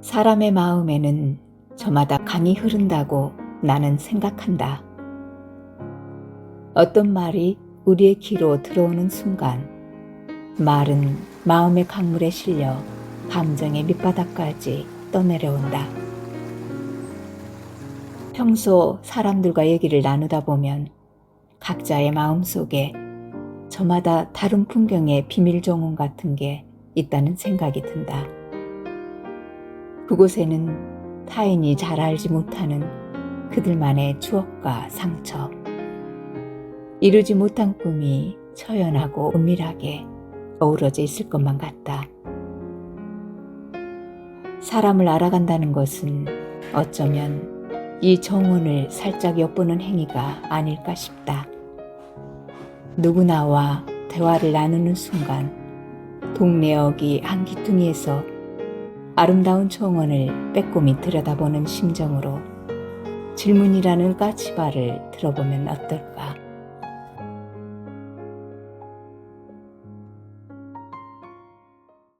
사람의 마음에는 저마다 강이 흐른다고 나는 생각한다. 어떤 말이 우리의 귀로 들어오는 순간, 말은 마음의 강물에 실려 감정의 밑바닥까지 떠내려온다. 평소 사람들과 얘기를 나누다 보면 각자의 마음 속에 저마다 다른 풍경의 비밀 정원 같은 게 있다는 생각이 든다. 그곳에는 타인이 잘 알지 못하는 그들만의 추억과 상처, 이루지 못한 꿈이 처연하고 은밀하게 어우러져 있을 것만 같다. 사람을 알아간다는 것은 어쩌면 이 정원을 살짝 엿보는 행위가 아닐까 싶다. 누구나와 대화를 나누는 순간 동네 어기 한 귀퉁이에서 아름다운 정원을 빼꼼히 들여다보는 심정으로 질문이라는 까치발을 들어보면 어떨까?